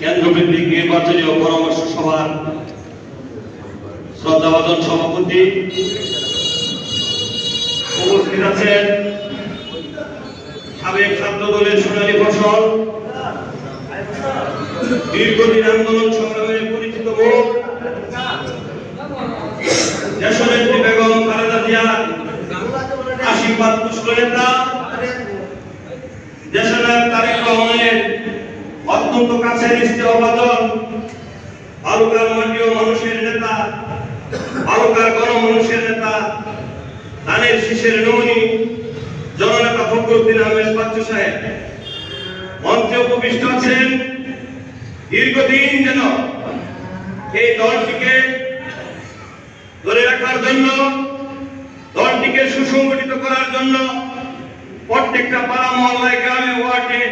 কেন্দ্রভিত্তিক নির্বাচনী ও পরামর্শ সভার শ্রদ্ধাভাজন সভাপতি উপস্থিত আছেন সাবেক ছাত্র দলের সোনালী ফসল। দীর্ঘদিন আন্দোলন সংগ্রামে পরিচিত মুখ বেগম খালেদা জিয়া, আশীর্বাদ পুষ্প নেতা দেশনায়ক তারেক রহমানের অত্যন্ত কাছের ইস্তেহবাদন বালুকার মাটিও মানুষের নেতা বালুকার গণমানুষের নেতা ধানের শীষের নমুনি জননেতা ফখরুদ্দিন আহমেদ বাচ্চু সাহেব মঞ্চে উপবিষ্ট আছেন। দীর্ঘদিন যেন এই দলটিকে ধরে রাখার জন্য দলটিকে সুসংগঠিত করার জন্য প্রত্যেকটা পাড়া মহল্লায় গ্রামে ওয়ার্ডে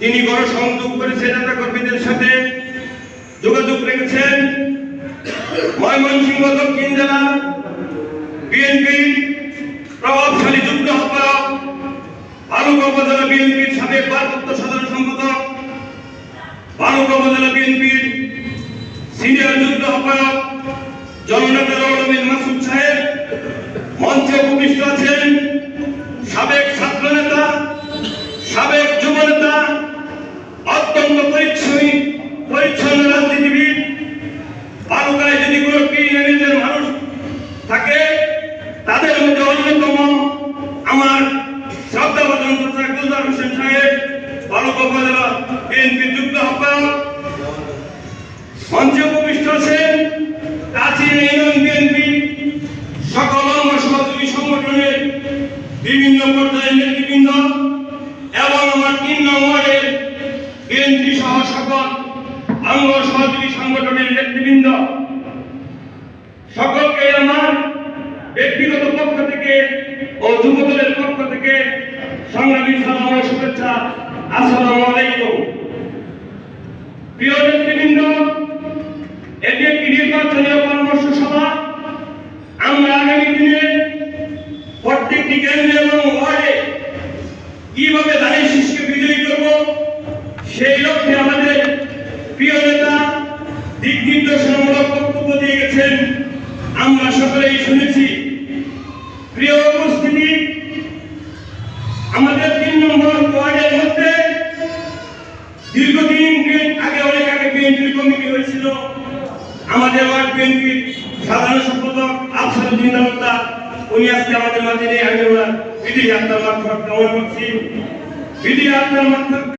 তিনি গণসংযোগ করেছেন নেতা কর্মীদের সাথে যোগাযোগ রেখেছেন। ময়মনসিংহ দক্ষিণ জেলা বিএনপি প্রভাবশালী যুগ্ম আহ্বায়ক, বালুকা উপজেলা বিএনপির সাবেক ভারপ্রাপ্ত সাধারণ সম্পাদক, বালুকা উপজেলা বিএনপির সিনিয়র যুগ্ম আহ্বায়ক, জননেতা রৌলমিন মাসুদ সাহেব মঞ্চে উপবিষ্ট আছেন। সাবেক ছাত্র নেতা সাবেক যুব নেতা অত্যন্ত পরিচ্ছন্ন পরিচ্ছন্ন রাজনীতিবিদ বালুকায় যদি কোনো পিএনএর মানুষ থাকে তাদের মধ্যে অন্যতম আমার শ্রদ্ধাভাজন তথা গুলজার হোসেন সাহেব বালুকা উপজেলা বিএনপির যুগ্ম আহ্বায়ক মঞ্চে উপবিষ্ট আছেন প্রাচীন ইউনিয়ন বিএনপি, সকল অঙ্গ সহযোগী সংগঠনের বিভিন্ন পর্যায়ের নেতৃবৃন্দ এবং আমার তিন নম্বরের বিএনপি সহ সকল অঙ্গ সহযোগী সংগঠনের নেতৃবৃন্দ। সকলকে আমার ব্যক্তিগত পক্ষ থেকে ও যুবদলের পক্ষ থেকে সংগ্রামী সালাম শুভেচ্ছা। আসসালামু আলাইকুম। প্রিয় নেতৃবৃন্দ এটি একটি পরামর্শ সভা। আমরা আগামী দিনে প্রত্যেকটি কেন্দ্র এবং ওয়ার্ডে কীভাবে ধানের শীষকে বিজয়ী সেই লক্ষ্যে আমাদের প্রিয় নেতা দিক নির্দেশনামূলক বক্তব্য দিয়ে গেছেন। আমরা সকলেই শুনেছি। প্রিয় উপস্থিতি, আমাদের তিন নম্বর ওয়ার্ডের মধ্যে দীর্ঘদিন আগে অনেক আগে বিএনপির কমিটি হয়েছিল। আমাদের ওয়ার্ড বিএনপির সাধারণ সম্পাদক আফসারুদ্দিন তালুকদার উনি আজকে আমাদের মাঝে আমি ওনার বিধি আত্মার মাধ্যমে কামনা করছি। বিধি